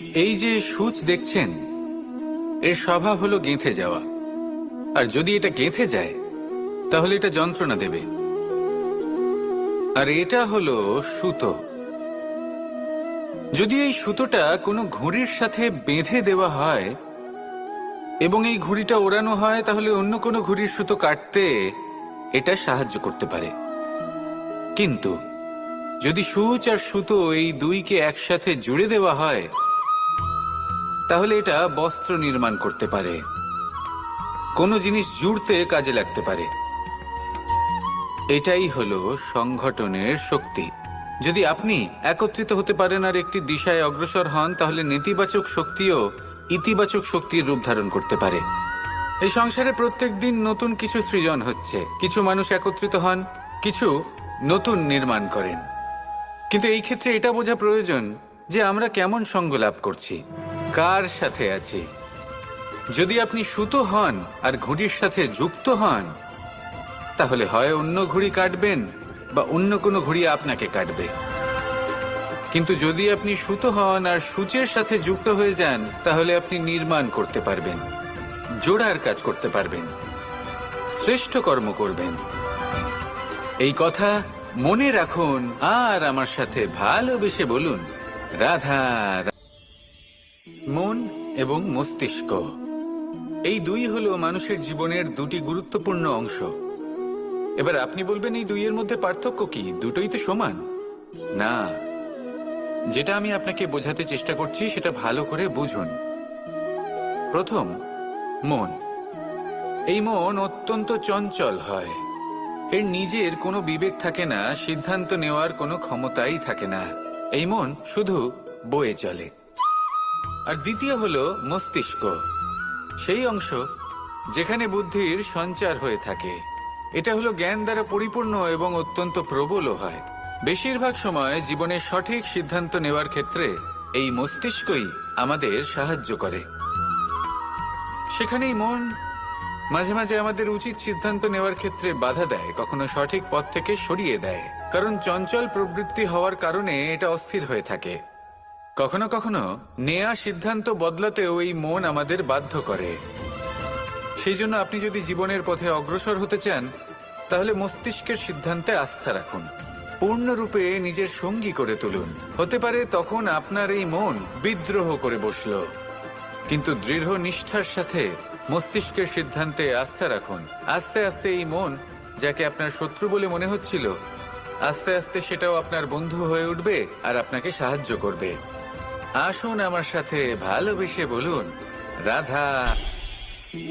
এই যে সূচ দেখছেন, এর স্বভাব হলো গেঁথে যাওয়া। আর যদি এটা গেঁথে যায়, তাহলে এটা যন্ত্রণা দেবে। আর এটা হলো সুতো। যদি এই সুতোটা কোনো ঘুড়ির সাথে বেঁধে দেওয়া হয়, এবং এই ঘুড়িটা ওড়ানো হয়, তাহলে অন্য কোনো ঘুড়ির সুতো কাটতে এটা সাহায্য করতে পারে। কিন্তু যদি সূচ আর সুতো এই দুইকে একসাথে জুড়ে দেওয়া হয় তাহলে এটা বস্ত্র নির্মাণ করতে পারে। কোনো জিনিস জুড়তে কাজে লাগতে পারে। এটাই হলো সংগঠনের শক্তি। যদি আপনি একত্রিত হতে পারেন আর একটি দিশায় অগ্রসর হন, তাহলে নেতিবাচক শক্তিও ইতিবাচক শক্তির রূপ ধারণ করতে পারে। এই সংসারে প্রত্যেক দিন নতুন কিছু সৃজন হচ্ছে। কিছু মানুষ একত্রিত হন, কিছু নতুন নির্মাণ করেন। কিন্তু এই ক্ষেত্রে এটা বোঝা প্রয়োজন যে আমরা কেমন সঙ্গ লাভ করছি। কার সাথে আছি? যদি আপনি সুতো হন আর ঘুড়ির সাথে যুক্ত হন, তাহলে হয় অন্য ঘুড়ি কাটবেন বা অন্য কোনো ঘুড়ি আপনাকে কাটবে। কিন্তু যদি আপনি সুতো হন আর সূচের সাথে যুক্ত হয়ে যান, তাহলে আপনি নির্মাণ করতে পারবেন, জোড়ার কাজ করতে পারবেন, শ্রেষ্ঠ কর্ম করবেন। এই কথা মনে রাখুন আর আমার সাথে ভালোবেসে বলুন। রাধা। মন এবং মস্তিষ্ক। এই দুই হলো মানুষের জীবনের দুটি গুরুত্বপূর্ণ অংশ। এবার আপনি বলবেন, এই দুইয়ের মধ্যে পার্থক্য কি? দুটোই তো সমান। না। যেটা আমি আপনাকে বোঝাতে চেষ্টা করছি, সেটা ভালো করে বুঝুন। প্রথম, মন। এই মন অত্যন্ত চঞ্চল হয়। এর নিজের কোনো বিবেক থাকে না, সিদ্ধান্ত নেওয়ার কোনো ক্ষমতাই থাকে না। এই মন শুধু বয়ে চলে। আর দ্বিতীয় হলো মস্তিষ্ক। সেই অংশ যেখানে বুদ্ধির সঞ্চার হয়ে থাকে। এটা হলো জ্ঞান দ্বারা পরিপূর্ণ এবং অত্যন্ত প্রবলও হয়। বেশিরভাগ সময় জীবনের সঠিক সিদ্ধান্ত নেওয়ার ক্ষেত্রে এই মস্তিষ্কই আমাদের সাহায্য করে। সেখানেই মন মাঝে মাঝে আমাদের উচিত সিদ্ধান্ত নেওয়ার ক্ষেত্রে বাধা দেয়, কখনো সঠিক পথ থেকে সরিয়ে দেয়। কারণ চঞ্চল প্রবৃত্তি হওয়ার কারণে এটা অস্থির হয়ে থাকে। কখনো কখনো নেয়া সিদ্ধান্ত বদলাতেও এই মন আমাদের বাধ্য করে। সেই জন্য আপনি যদি জীবনের পথে অগ্রসর হতে চান, তাহলে মস্তিষ্কের সিদ্ধান্তে আস্থা রাখুন। পূর্ণরূপে নিজের সঙ্গী করে তুলুন। হতে পারে তখন আপনার এই মন বিদ্রোহ করে বসল। কিন্তু দৃঢ় নিষ্ঠার সাথে মস্তিষ্কের সিদ্ধান্তে আস্থা রাখুন। আস্তে আস্তে এই মন, যাকে আপনার শত্রু বলে মনে হচ্ছিল, আস্তে আস্তে সেটাও আপনার বন্ধু হয়ে উঠবে আর আপনাকে সাহায্য করবে। আসুন আমার সাথে ভালোবেসে বলুন, রাধা।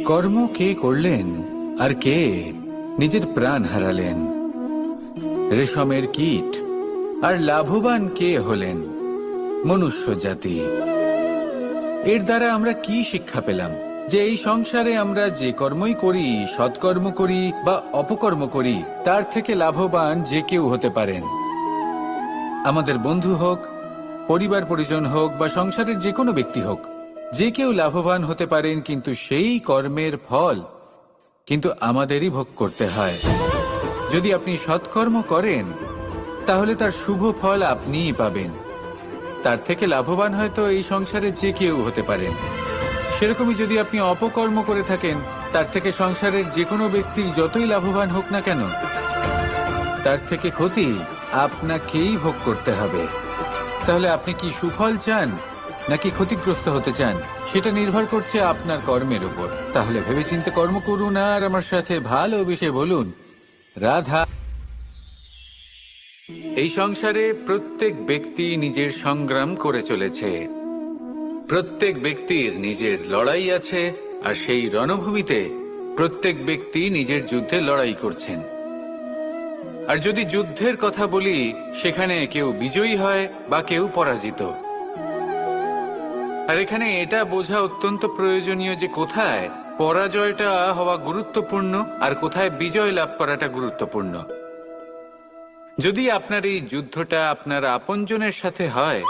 কর্ম কে করলেন আর কে নিজের প্রাণ হারালেন? রেশমের কীট আর লাভবান কে হলেন মনুষ্য জাতি? এর দ্বারা আমরা কি শিক্ষা পেলাম? যে এই সংসারে আমরা যে কর্মই করি, সৎকর্ম করি বা অপকর্ম করি, তার থেকে লাভবান যে কেউ হতে পারেন। আমাদের বন্ধু হোক পরিবার, পরিজন হোক বা সংসারের যে কোনো ব্যক্তি হোক, যে কেউ লাভবান হতে পারেন কিন্তু সেই কর্মের ফল কিন্তু আমাদেরই ভোগ করতে হয়। যদি আপনি সৎকর্ম করেন, তাহলে তার শুভ ফল আপনিই পাবেন। তার থেকে লাভবান হয়তো এই সংসারে যে কেউ হতে পারেন। সেরকমই যদি আপনি অপকর্ম করে থাকেন, তার থেকে সংসারের যে কোনো ব্যক্তি যতই লাভবান হোক না কেন, তার থেকে ক্ষতি আপনাকেই ভোগ করতে হবে। তাহলে আপনি কি সুফল চান নাকি ক্ষতিগ্রস্ত হতে চান? সেটা নির্ভর করছে আপনার কর্মের উপর। তাহলে ভেবেচিন্তে কর্ম করুন আর আমার সাথে ভালো ভালোবেসে বলুন। রাধা। এই সংসারে প্রত্যেক ব্যক্তি নিজের সংগ্রাম করে চলেছে। প্রত্যেক ব্যক্তির নিজের লড়াই আছে আর সেই রণভূমিতে প্রত্যেক ব্যক্তি নিজের যুদ্ধে লড়াই করছেন। আর যদি যুদ্ধের কথা বলি, সেখানে কেউ বিজয়ী হয় বা কেউ পরাজিত। আর এখানে এটা বোঝা অত্যন্ত প্রয়োজনীয় যে কোথায় পরাজয়টা হওয়া গুরুত্বপূর্ণ আর কোথায় বিজয় লাভ করাটা গুরুত্বপূর্ণ। যদি আপনার এই যুদ্ধটা আপনার আপনজনের সাথে হয়,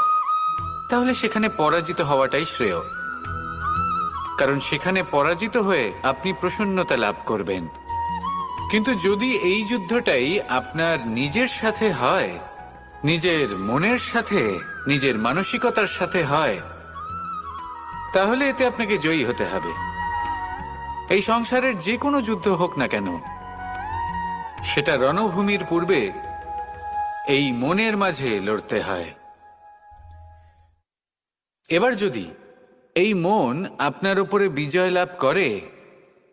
তাহলে সেখানে পরাজিত হওয়াটাই শ্রেয়। কারণ সেখানে পরাজিত হয়ে আপনি প্রসন্নতা লাভ করবেন। কিন্তু যদি এই যুদ্ধটাই আপনার নিজের সাথে হয়, নিজের মনের সাথে, নিজের মানসিকতার সাথে হয়, তাহলে এতে আপনাকে জয়ী হতে হবে। এই সংসারের যে কোনো যুদ্ধ হোক না কেন, সেটা রণভূমির পূর্বে এই মনের মাঝে লড়তে হয়। এবার যদি এই মন আপনার উপরে বিজয় লাভ করে,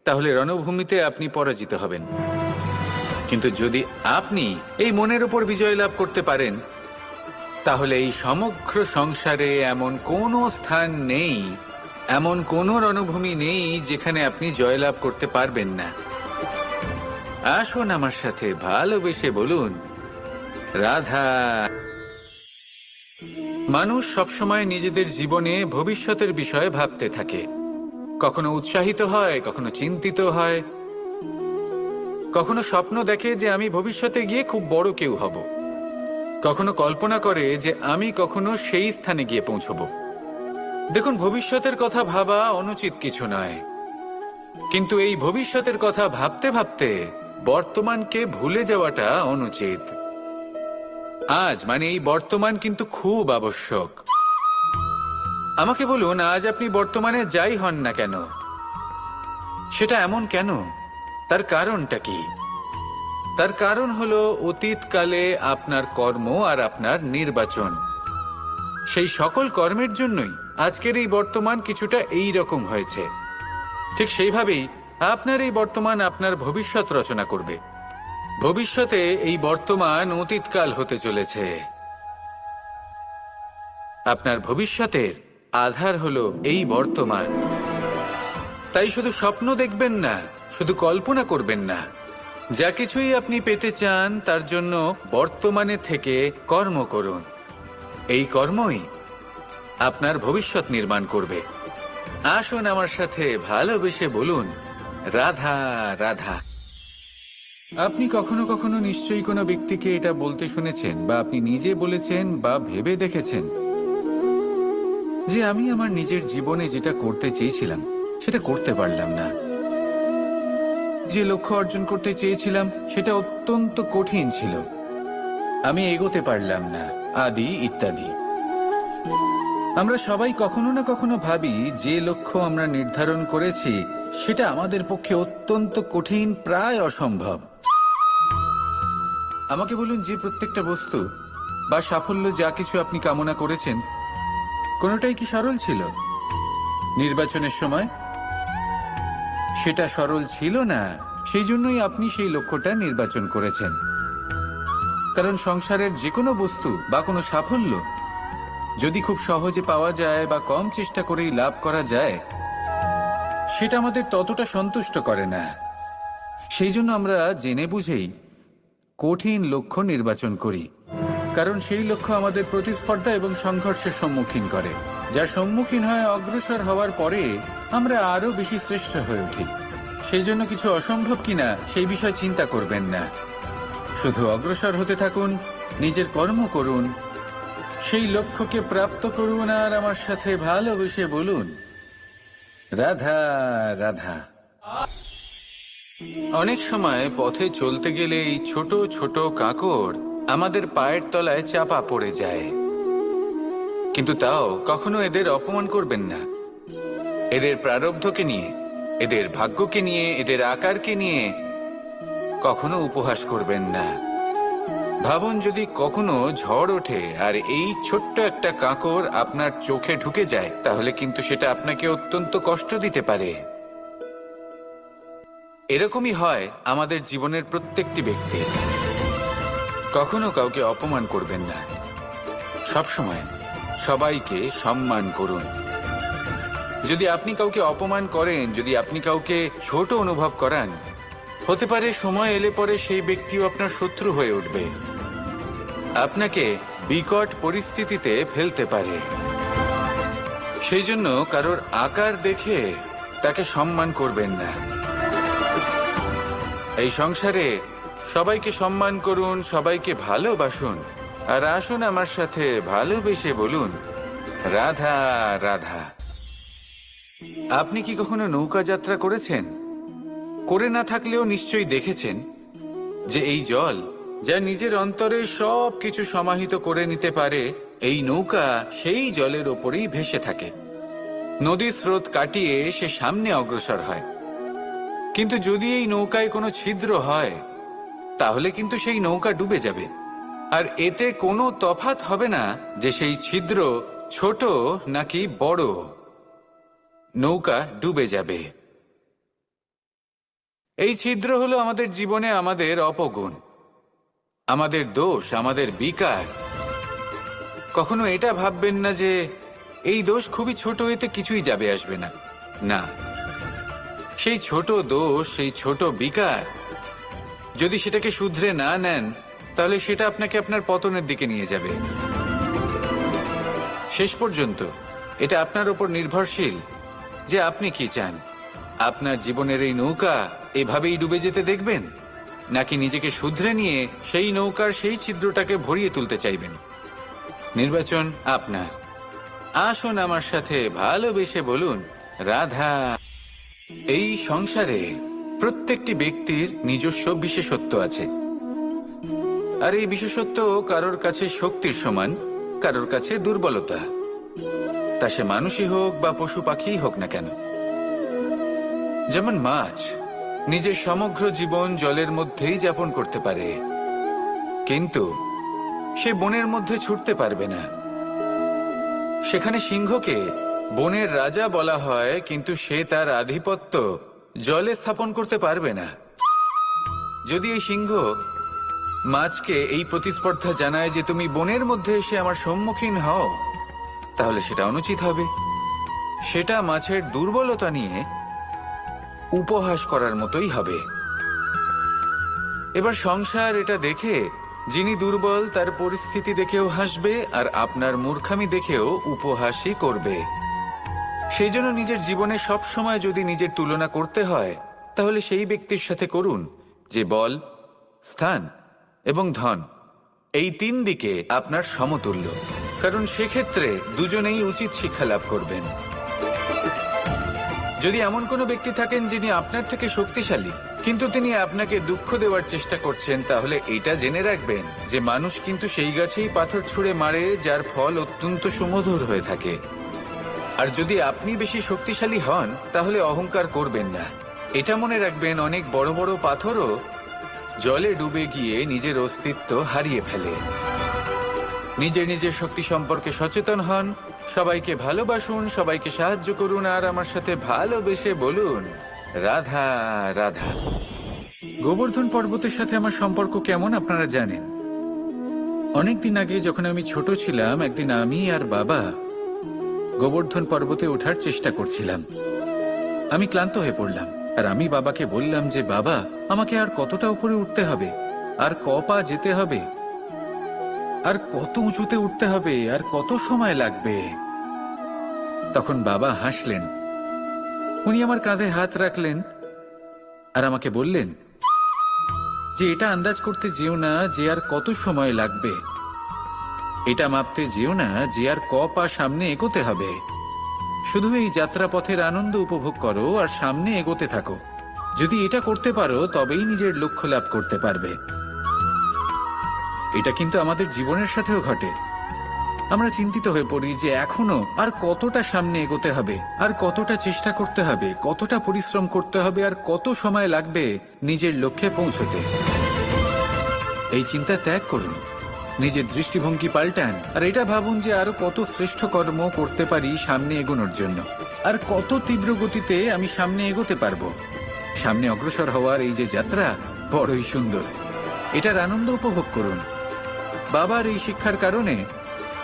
তাহলে রণভূমিতে আপনি পরাজিত হবেন। কিন্তু যদি আপনি এই মনের উপর বিজয় লাভ করতে পারেন, তাহলে এই সমগ্র সংসারে এমন কোনো স্থান নেই, এমন কোনো রণভূমি নেই যেখানে আপনি জয়লাভ করতে পারবেন না। আসুন আমার সাথে ভালোবেসে বলুন, রাধা। মানুষ সবসময় নিজেদের জীবনে ভবিষ্যতের বিষয়ে ভাবতে থাকে। কখনো উৎসাহিত হয়, কখনো চিন্তিত হয় কখনো স্বপ্ন দেখে যে আমি ভবিষ্যতে গিয়ে খুব বড় কেউ হব। কখনো কল্পনা করে যে আমি কখনো সেই স্থানে গিয়ে পৌঁছব। দেখুন, ভবিষ্যতের কথা ভাবা অনুচিত কিছু নয়। কিন্তু এই ভবিষ্যতের কথা ভাবতে ভাবতে বর্তমানকে ভুলে যাওয়াটা অনুচিত। আজ মানে এই বর্তমান কিন্তু খুব আবশ্যক। আমাকে বলুন, আজ আপনি বর্তমানে যাই হন না কেন? সেটা এমন কেন? তার কারণটা কি? তার কারণ হলো অতীতকালে আপনার কর্ম আর আপনার নির্বাচন। সেই সকল কর্মের জন্যই আজকের এই বর্তমান কিছুটা এই রকম হয়েছে। ঠিক সেইভাবেই আপনার এই বর্তমান আপনার ভবিষ্যৎ রচনা করবে। ভবিষ্যতে এই বর্তমান অতীতকাল হতে চলেছে। আপনার ভবিষ্যতের আধার হলো এই বর্তমান। তাই শুধু স্বপ্ন দেখবেন না শুধু কল্পনা করবেন না। যা কিছুই আপনি পেতে চান, তার জন্য বর্তমানে থেকে কর্ম করুন। এই কর্মই আপনার ভবিষ্যৎ নির্মাণ করবে। আসুন আমার সাথে ভালোবেসে বলুন, রাধা রাধা। আপনি কখনো কখনো নিশ্চয়ই কোনো ব্যক্তিকে এটা বলতে শুনেছেন বা আপনি নিজে বলেছেন বা ভেবে দেখেছেন যে আমি আমার নিজের জীবনে যেটা করতে চেয়েছিলাম, সেটা করতে পারলাম না। যে লক্ষ্য অর্জন করতে চেয়েছিলাম, সেটা অত্যন্ত কঠিন ছিল। আমি এগোতে পারলাম না, আদি ইত্যাদি। আমরা সবাই কখনো না কখনো ভাবি, যে লক্ষ্য আমরা নির্ধারণ করেছি, সেটা আমাদের পক্ষে অত্যন্ত কঠিন, প্রায় অসম্ভব। আমাকে বলুন যে প্রত্যেকটা বস্তু বা সাফল্য যা কিছু আপনি কামনা করেছেন, কোনোটাই কি সরল ছিল? নির্বাচনের সময় সেটা সরল ছিল না সেই জন্যই আপনি সেই লক্ষ্যটা নির্বাচন করেছেন। কারণ সংসারের যে কোনো বস্তু বা কোনো সাফল্য যদি খুব সহজে পাওয়া যায় বা কম চেষ্টা করেই লাভ করা যায়, সেটা আমাদের ততটা সন্তুষ্ট করে না। সেই জন্য আমরা জেনে বুঝেই কঠিন লক্ষ্য নির্বাচন করি, কারণ সেই লক্ষ্য আমাদের প্রতিস্পর্ধা এবং সংঘর্ষের সম্মুখীন করে। যার সম্মুখীন হয় অগ্রসর হওয়ার পরে আমরা আরও বেশি শ্রেষ্ঠ হয়ে উঠি। সেই জন্য কিছু অসম্ভব কিনা সেই বিষয় চিন্তা করবেন না। শুধু অগ্রসর হতে থাকুন, নিজের কর্ম করুন, সেই লক্ষ্যকে প্রাপ্ত করুন আর আমার সাথে ভালোবেসে বলুন, রাধা রাধা। অনেক সময় পথে চলতে গেলে এই ছোট ছোট কাকড় আমাদের পায়ের তলায় চাপা পড়ে যায়। কিন্তু তাও কখনো এদের অপমান করবেন না। এদের প্রারব্ধকে নিয়ে, এদের ভাগ্যকে নিয়ে, এদের আকারকে নিয়ে কখনো উপহাস করবেন না। ভাবুন যদি কখনো ঝড় ওঠে আর এই ছোট্ট একটা কাঁকর আপনার চোখে ঢুকে যায়, তাহলে কিন্তু সেটা আপনাকে অত্যন্ত কষ্ট দিতে পারে। এরকমই হয় আমাদের জীবনের প্রত্যেকটি ব্যক্তি। কখনো কাউকে অপমান করবেন না। সবসময় সবাইকে সম্মান করুন। যদি আপনি কাউকে অপমান করেন, যদি আপনি কাউকে ছোট অনুভব করান, হতে পারে সময় এলে পরে সেই ব্যক্তিও আপনার শত্রু হয়ে উঠবে। আপনাকে বিকট পরিস্থিতিতে ফেলতে পারে। সেই জন্য কারোর আকার দেখে তাকে সম্মান করবেন না। এই সংসারে সবাইকে সম্মান করুন, সবাইকে ভালোবাসুন। আর আসুন আমার সাথে ভালোবেসে বলুন, রাধা রাধা। আপনি কি কখনো নৌকা যাত্রা করেছেন? করে না থাকলেও নিশ্চয়ই দেখেছেন যে এই জল যা নিজের অন্তরে সব কিছু সমাহিত করে নিতে পারে, এই নৌকা সেই জলের ওপরেই ভেসে থাকে। নদীর স্রোত কাটিয়ে সে সামনে অগ্রসর হয়। কিন্তু যদি এই নৌকায় কোনো ছিদ্র হয়, তাহলে কিন্তু সেই নৌকা ডুবে যাবে। আর এতে কোনো তফাত হবে না যে সেই ছিদ্র ছোট নাকি বড়। নৌকা ডুবে যাবে। এই ছিদ্র হলো আমাদের জীবনে আমাদের অপগুণ। আমাদের দোষ, আমাদের বিকার। কখনো এটা ভাববেন না যে এই দোষ খুবই ছোট, এতে কিছুই যাবে, আসবে না। না। সেই ছোট দোষ, সেই ছোট বিকার, যদি সেটাকে শুধরে না নেন তাহলে সেটা আপনাকে আপনার পতনের দিকে নিয়ে যাবে। শেষ পর্যন্ত, এটা আপনার উপর নির্ভরশীল যে আপনি কি চান। আপনার জীবনের এই নৌকা এভাবেই ডুবে যেতে দেখবেন? নাকি নিজেকে শুধরে নিয়ে সেই নৌকার সেই ছিদ্রটাকে ভরিয়ে তুলতে চাইবেন? নির্বাচন আপনার। আসুন আমার সাথে ভালোবেসে বলুন, রাধা, এই সংসারে প্রত্যেকটি ব্যক্তির নিজস্ব বিশেষত্ব আছে। আর এই বিশেষত্ব কারোর কাছে শক্তির সমান, কারোর কাছে দুর্বলতা। তা সে মানুষই হোক বা পশু পাখিই হোক না কেন। যেমন মাছ নিজের সমগ্র জীবন জলের মধ্যেই যাপন করতে পারে, কিন্তু সে বনের মধ্যে ছুটতে পারবে না। সেখানে সিংহকে বনের রাজা বলা হয়, কিন্তু সে তার আধিপত্য জলে স্থাপন করতে পারবে না। যদি এই সিংহ মাছকে এই প্রতিস্পর্ধা জানায় যে তুমি বনের মধ্যে এসে আমার সম্মুখীন হও, তাহলে সেটা অনুচিত হবে। সেটা মাছের দুর্বলতা নিয়ে উপহাস করার মতোই হবে। এবার সংসার এটা দেখে যিনি দুর্বল, তার পরিস্থিতি দেখেও হাসবে, আর আপনার মূর্খামি দেখেও উপহাসই করবে। সেই জন্য নিজের জীবনে সব সময় যদি নিজের তুলনা করতে হয়, তাহলে সেই ব্যক্তির সাথে করুন, যে বল, স্থান এবং ধন। এই তিন দিকে আপনার সমতুল্য। কারণ সেক্ষেত্রে দুজনেই উচিত শিক্ষা লাভ করবেন। যদি এমন কোনো ব্যক্তি থাকেন যিনি আপনার থেকে শক্তিশালী, কিন্তু তিনি আপনাকে দুঃখ দেওয়ার চেষ্টা করছেন, তাহলে এটা জেনে রাখবেন যে মানুষ কিন্তু সেই গাছেই পাথর ছুঁড়ে মারে, যার ফল অত্যন্ত সুমধুর হয়ে থাকে। আর যদি আপনি বেশি শক্তিশালী হন, তাহলে অহংকার করবেন না। এটা মনে রাখবেন, অনেক বড় বড় পাথরও জলে ডুবে গিয়ে নিজের অস্তিত্ব হারিয়ে ফেলে। নিজের নিজের শক্তি সম্পর্কে সচেতন হন, সবাইকে ভালোবাসুন, সবাইকে সাহায্য করুন, আর আমার সাথে ভালোবেসে বলুন, রাধা রাধা। গোবর্ধন পর্বতের সাথে আমার সম্পর্ক কেমন আপনারা জানেন? অনেকদিন আগে যখন আমি ছোট ছিলাম, একদিন আমি আর বাবা গোবর্ধন পর্বতে ওঠার চেষ্টা করছিলাম। আমি ক্লান্ত হয়ে পড়লাম। আর আমি বাবাকে বললাম যে, বাবা, আমাকে আর কতটা উপরে উঠতে হবে? আর ক পা যেতে হবে? আর কত উঁচুতে উঠতে হবে? আর কত সময় লাগবে? তখন বাবা হাসলেন। উনি আমার কাঁধে হাত রাখলেন আর আমাকে বললেন, যে এটা আন্দাজ করতে যেও না যে আর কত সময় লাগবে। এটা মাপতে যেও না যে আর ক পা সামনে এগোতে হবে। শুধু এই যাত্রাপথের আনন্দ উপভোগ করো আর সামনে এগোতে থাকো। যদি এটা করতে পারো, তবেই নিজের লক্ষ্য লাভ করতে পারবে। এটা কিন্তু আমাদের জীবনের সাথেও ঘটে। আমরা চিন্তিত হয়ে পড়ি যে এখনও আর কতটা সামনে এগোতে হবে, আর কতটা চেষ্টা করতে হবে, কতটা পরিশ্রম করতে হবে, আর কত সময় লাগবে নিজের লক্ষ্যে পৌঁছতে। এই চিন্তা ত্যাগ করুন। নিজের দৃষ্টিভঙ্গি পাল্টান। আর এটা ভাবুন যে আরও কত শ্রেষ্ঠ কর্ম করতে পারি সামনে এগোনোর জন্য। আর কত তীব্র গতিতে আমি সামনে এগোতে পারব। সামনে অগ্রসর হওয়ার এই যে যাত্রা, বড়ই সুন্দর। এটার আনন্দ উপভোগ করুন। বাবার এই শিক্ষার কারণে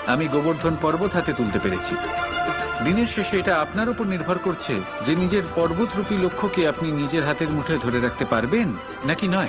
আমি গোবর্ধন পর্বত হাতে তুলতে পেরেছি। দিনের শেষে এটা আপনার উপর নির্ভর করছে যে নিজের পর্বতরূপী লক্ষ্যকে আপনি নিজের হাতের মুঠে ধরে রাখতে পারবেন নাকি নয়।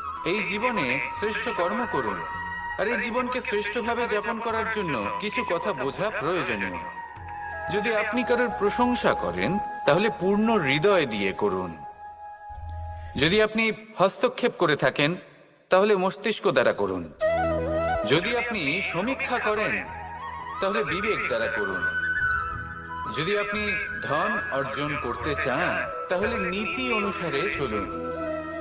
এই জীবনে শ্রেষ্ঠ কর্ম করুন। আর এই জীবনকে শ্রেষ্ঠভাবে যাপন করার জন্য কিছু কথা বোঝা প্রয়োজনীয়। যদি আপনি কারোর প্রশংসা করেন, তাহলে পূর্ণ হৃদয় দিয়ে করুন। যদি আপনি হস্তক্ষেপ করে থাকেন, তাহলে মস্তিষ্ক দ্বারা করুন। যদি আপনি সমীক্ষা করেন, তাহলে বিবেক দ্বারা করুন। যদি আপনি ধন অর্জন করতে চান, তাহলে নীতি অনুসারে চলুন।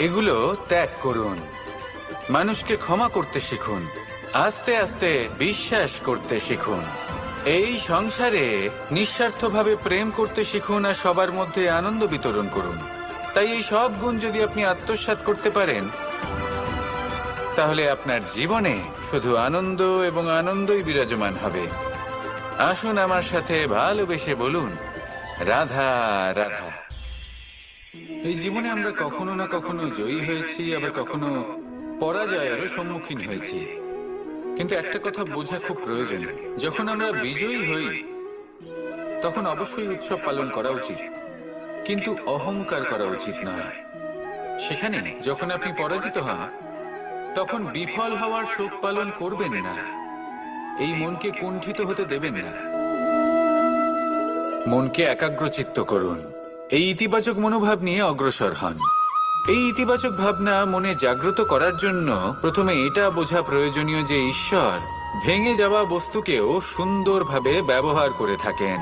এগুলো ত্যাগ করুন। মানুষকে ক্ষমা করতে শিখুন। আস্তে আস্তে বিশ্বাস করতে শিখুন। এই সংসারে নিঃস্বার্থভাবে প্রেম করতে শিখুন আর সবার মধ্যে আনন্দ বিতরণ করুন। তাই এই সব গুণ যদি আপনি আত্মসাৎ করতে পারেন, তাহলে আপনার জীবনে শুধু আনন্দ এবং আনন্দই বিরাজমান হবে। আসুন আমার সাথে ভালোবেসে বলুন, রাধা রাধা। এই জীবনে আমরা কখনো না কখনো জয়ী হয়েছি, আবার কখনো পরাজয়েরও সম্মুখীন হয়েছি। কিন্তু একটা কথা বোঝা খুব প্রয়োজন, যখন আমরা বিজয়ী হই, তখন অবশ্যই উৎসব পালন করা উচিত। কিন্তু অহংকার করা উচিত নয়। সেখানে যখন আপনি পরাজিত হন, তখন বিফল হওয়ার শোক পালন করবেন না। এই মনকে কুণ্ঠিত হতে দেবেন না। মনকে একাগ্রচিত্ত করুন। এই ইতিবাচক মনোভাব নিয়ে অগ্রসর হন। এই ইতিবাচক ভাবনা মনে জাগ্রত করার জন্য প্রথমে এটা বোঝা প্রয়োজনীয় যে ঈশ্বর ভেঙে যাওয়া বস্তুকেও সুন্দরভাবে ব্যবহার করে থাকেন।